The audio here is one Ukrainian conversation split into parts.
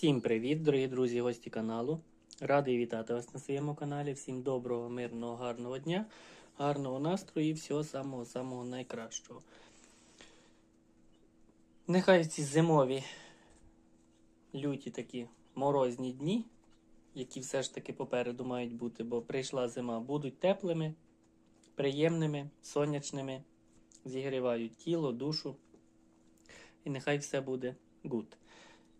Всім привіт, дорогі друзі, гості каналу. Радий вітати вас на своєму каналі. Всім доброго, мирного, гарного дня, гарного настрою і всього самого-самого найкращого. Нехай ці зимові люті такі морозні дні, які все ж таки попереду мають бути, бо прийшла зима, будуть теплими, приємними, сонячними, зігрівають тіло, душу. І нехай все буде гуд.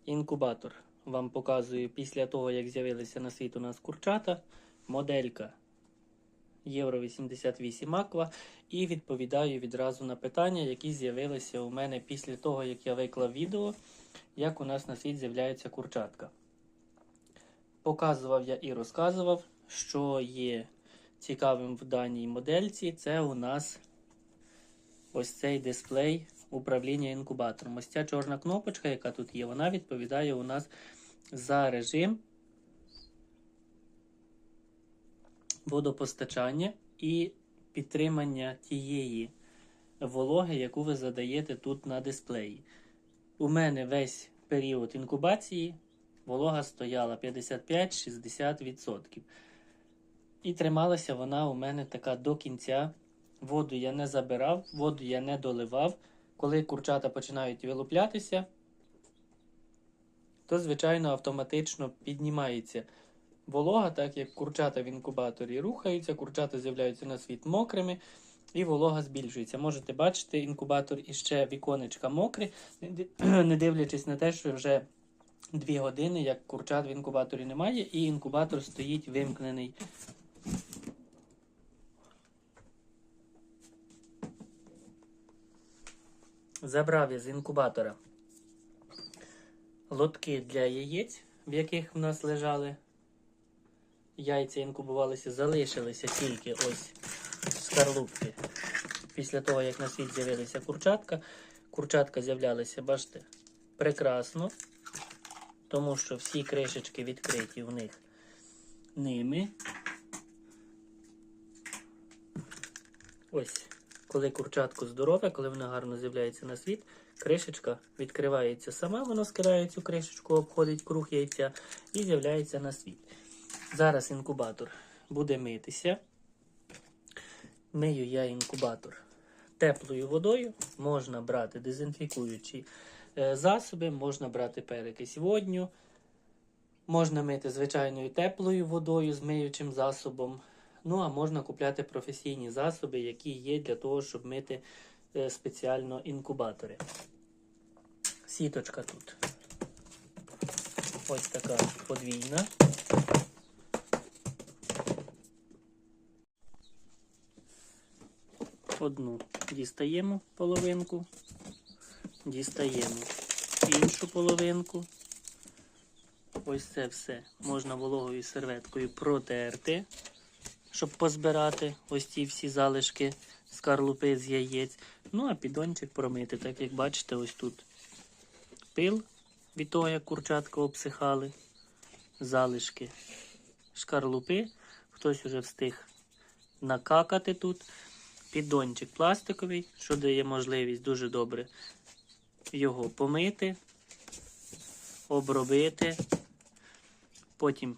Інкубатор вам показую після того, як з'явилися на світ у нас курчата, моделька Євро 88 Аква. І відповідаю відразу на питання, які з'явилися у мене після того, як я виклав відео, як у нас на світ з'являється курчатка. Показував я і розказував, що є цікавим в даній модельці. Це у нас ось цей дисплей управління інкубатором. Ось ця чорна кнопочка, яка тут є, вона відповідає у нас за режим водопостачання і підтримання тієї вологи, яку ви задаєте тут на дисплеї. У мене весь період інкубації волога стояла 55-60%. І трималася вона у мене така до кінця. Воду я не забирав, воду я не доливав. Коли курчата починають вилуплятися, то, звичайно, автоматично піднімається волога, так як курчата в інкубаторі рухаються, курчата з'являються на світ мокрими, і волога збільшується. Можете бачити, інкубатор іще віконечка мокрі, не дивлячись на те, що вже 2 години, як курчат в інкубаторі немає, і інкубатор стоїть вимкнений. Забрав я з інкубатора лотки для яєць, в яких в нас лежали яйця інкубувалися, залишилися тільки ось скарлупки. Після того, як на світ з'явилися курчатка, курчатка з'являлися, бачите, прекрасно, тому що всі кришечки відкриті в них ними. Ось, коли курчатко здорове, коли воно гарно з'являється на світ, кришечка відкривається сама, воно скидає цю кришечку, обходить круг яйця і з'являється на світ. Зараз інкубатор буде митися. Мию я інкубатор теплою водою. Можна брати дезінфікуючі е, засоби, можна брати перекись водню, можна мити звичайною теплою водою з миючим засобом. Ну, а можна купляти професійні засоби, які є для того, щоб мити е, спеціально інкубатори. Сіточка тут. Ось така подвійна. Одну дістаємо половинку, дістаємо іншу половинку. Ось це все можна вологою серветкою протерти, щоб позбирати ось ці всі залишки скарлупи з яєць. Ну, а підончик промити, так як бачите, ось тут пил від того, як курчатка обсихали, залишки шкарлупи. Хтось уже встиг накакати тут. Піддончик пластиковий, що дає можливість дуже добре його помити, обробити, потім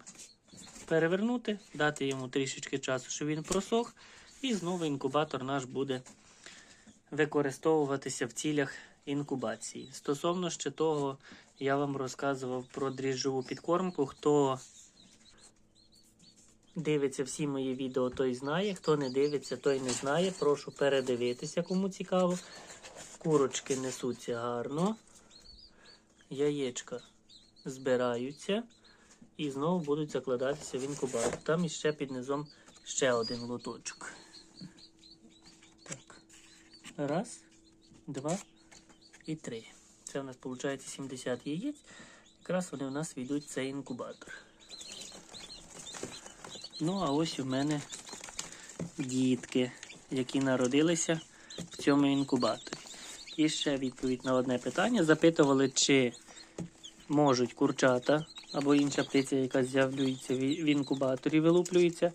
перевернути, дати йому трішечки часу, щоб він просох, і знову інкубатор наш буде використовуватися в цілях інкубації. Стосовно ще того, я вам розказував про дріжджову підкормку. Хто дивиться всі мої відео, той знає. Хто не дивиться, той не знає. Прошу передивитися, кому цікаво. Курочки несуться гарно. Яєчка збираються і знову будуть закладатися в інкубатор. Там іще під низом ще один лоточок. Так. Раз, два і три. Це у нас виходить 70 яєць. Якраз вони у нас війдуть в цей інкубатор. Ну, а ось у мене дітки, які народилися в цьому інкубаторі. І ще відповідь на одне питання. Запитували, чи можуть курчата або інша птиця, яка з'являється в в інкубаторі, вилуплюється,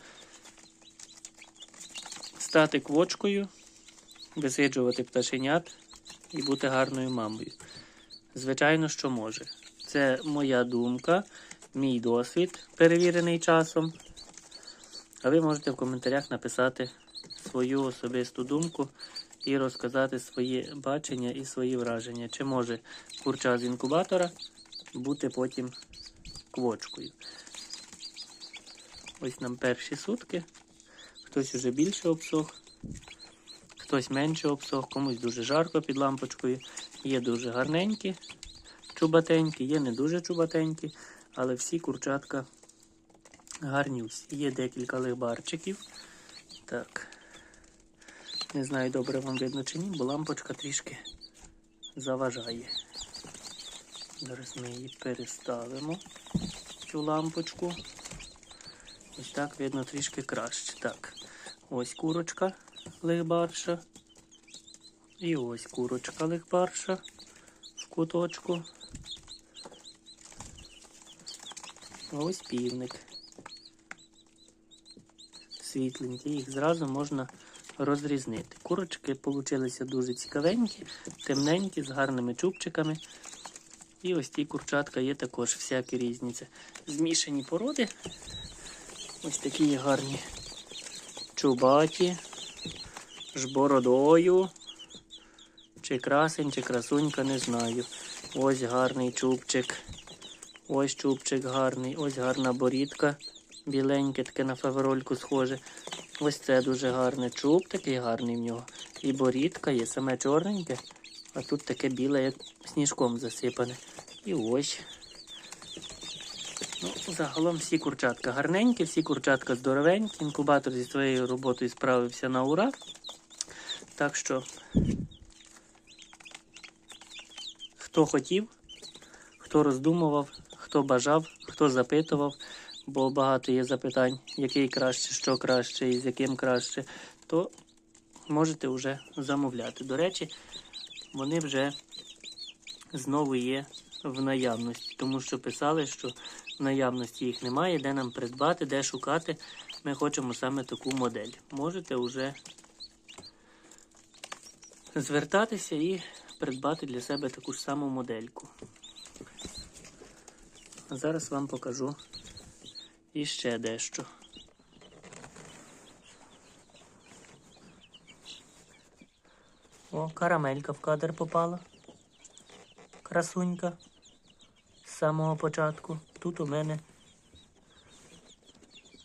стати квочкою, висиджувати пташенят і бути гарною мамою. Звичайно, що може. Це моя думка, мій досвід, перевірений часом. А ви можете в коментарях написати свою особисту думку і розказати свої бачення і свої враження. Чи може курча з інкубатора бути потім квочкою. Ось нам перші сутки. Хтось уже більше обсох, хтось менше обсох, комусь дуже жарко під лампочкою. Є дуже гарненькі, чубатенькі, є не дуже чубатенькі, але всі курчатка гарні. Є декілька лихбарчиків. Так. Не знаю, добре вам видно чи ні, бо лампочка трішки заважає. Зараз ми її переставимо, цю лампочку. Ось так видно трішки краще. Так, ось курочка лихбарша. І ось курочка лихбарша в куточку. Ось півник. Світленькі, їх зразу можна розрізнити. Курочки получилися дуже цікавенькі, темненькі, з гарними чубчиками. І ось ті курчатка є також всякі різні. Це змішані породи. Ось такі є гарні чубаті, з бородою. Чи красень, чи красунька, не знаю. Ось гарний чубчик. Ось чубчик гарний, ось гарна борідка. Біленьке, таке на фаверольку схоже. Ось це дуже гарне. Чуб такий гарний в нього. І борідка є саме чорненьке, а тут таке біле, як сніжком засипане. І ось. Ну, загалом всі курчатка гарненькі, всі курчатка здоровенькі. Інкубатор зі своєю роботою справився на ура. Так що, хто хотів, хто роздумував, хто бажав, хто запитував, бо багато є запитань, який краще, що краще і з яким краще, то можете вже замовляти. До речі, вони вже знову є в наявності, тому що писали, що в наявності їх немає, де нам придбати, де шукати. Ми хочемо саме таку модель. Можете вже звертатися і придбати для себе таку ж саму модельку. Зараз вам покажу іще дещо. О, карамелька в кадр попала. Красунька. З самого початку. Тут у мене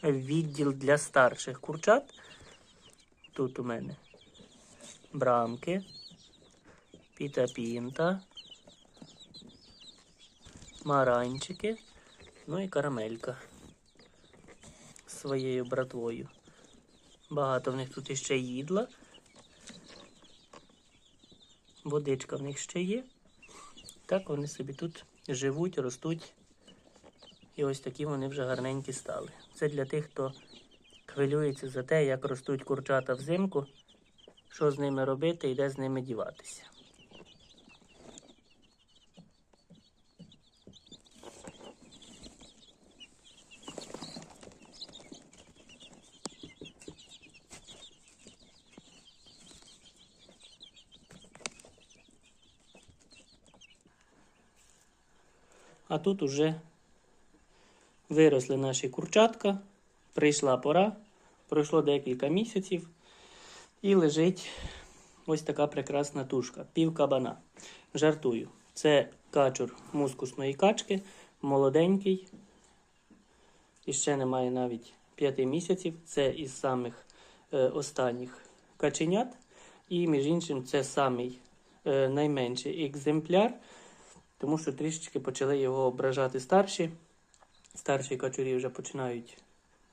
відділ для старших курчат. Тут у мене брамки, піта-пінта, маранчики, ну і карамелька своєю братвою. Багато в них тут іще їдла. Водичка в них ще є. Так вони собі тут живуть, ростуть. І ось такі вони вже гарненькі стали. Це для тих, хто хвилюється за те, як ростуть курчата взимку, що з ними робити і де з ними діватися. А тут уже виросли наші курчатка, прийшла пора, пройшло декілька місяців і лежить ось така прекрасна тушка, пів кабана. Жартую. Це качур мускусної качки, молоденький. І ще немає навіть 5 місяців. Це із самих е, останніх каченят. І, між іншим, це самий е, найменший екземпляр тому що трішечки почали його ображати старші. Старші качурі вже починають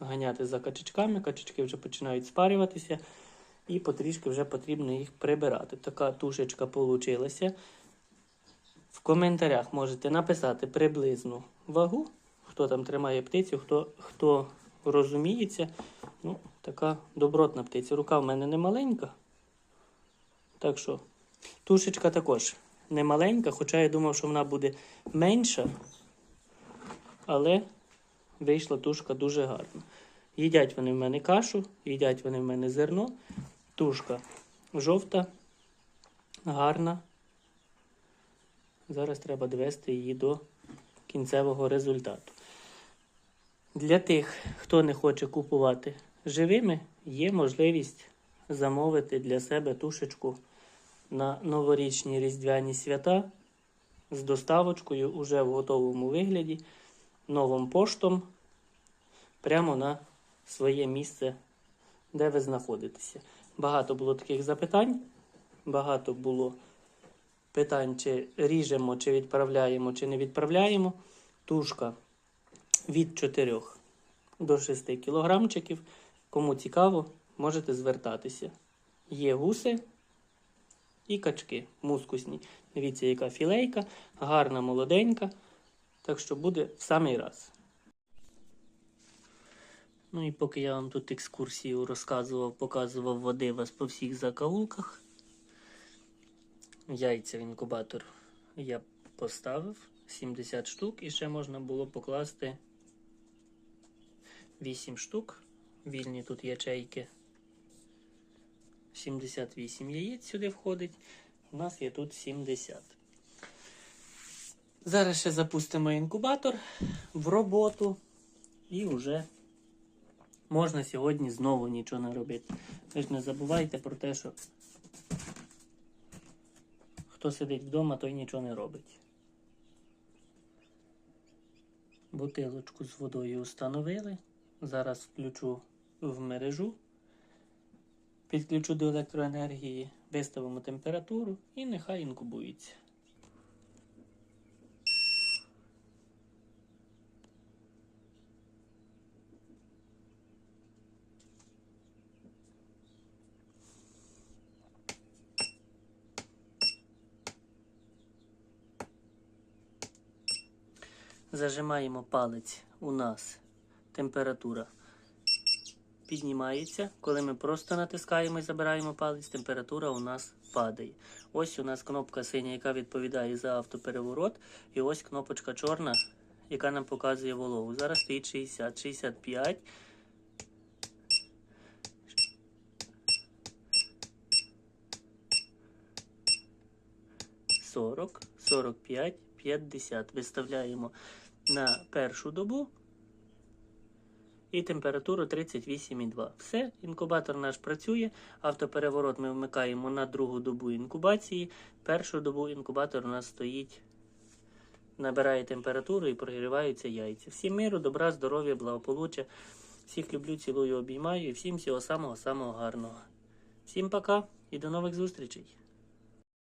ганяти за качечками, качечки вже починають спарюватися, і потрішки вже потрібно їх прибирати. Така тушечка получилася. В коментарях можете написати приблизну вагу, хто там тримає птицю, хто хто розуміється. Ну, Така добротна птиця. Рука в мене не маленька. Так що, тушечка також не маленька, хоча я думав, що вона буде менша, але вийшла тушка дуже гарна. Їдять вони в мене кашу, їдять вони в мене зерно. Тушка жовта, гарна. Зараз треба довести її до кінцевого результату. Для тих, хто не хоче купувати живими, є можливість замовити для себе тушечку на новорічні різдвяні свята з доставочкою уже в готовому вигляді новим поштом прямо на своє місце, де ви знаходитеся. Багато було таких запитань, багато було питань, чи ріжемо, чи відправляємо, чи не відправляємо. Тушка від 4 до 6 кілограмчиків. Кому цікаво, можете звертатися. Є гуси і качки мускусні. Дивіться, яка філейка, гарна, молоденька. Так що буде в самий раз. Ну і поки я вам тут екскурсію розказував, показував води вас по всіх закаулках. Яйця в інкубатор я поставив 70 штук і ще можна було покласти 8 штук. Вільні тут ячейки. 78 яєць сюди входить. У нас є тут 70. Зараз ще запустимо інкубатор в роботу і вже можна сьогодні знову нічого не робити. Ви ж не забувайте про те, що хто сидить вдома, той нічого не робить. Бутилочку з водою установили. Зараз включу в мережу, підключу до електроенергії, виставимо температуру і нехай інкубується. Зажимаємо палець. У нас температура піднімається. Коли ми просто натискаємо і забираємо палець, температура у нас падає. Ось у нас кнопка синя, яка відповідає за автопереворот. І ось кнопочка чорна, яка нам показує вологу. Зараз стоїть 60, 65. Сорок, сорок п'ять, п'ятдесят. Виставляємо на першу добу і температуру 38,2. Все, інкубатор наш працює. Автопереворот ми вмикаємо на другу добу інкубації. Першу добу інкубатор у нас стоїть, набирає температуру і прогріваються яйця. Всім миру, добра, здоров'я, благополуччя. Всіх люблю, цілую, обіймаю і всім всього самого самого гарного. Всім пока і до нових зустрічей!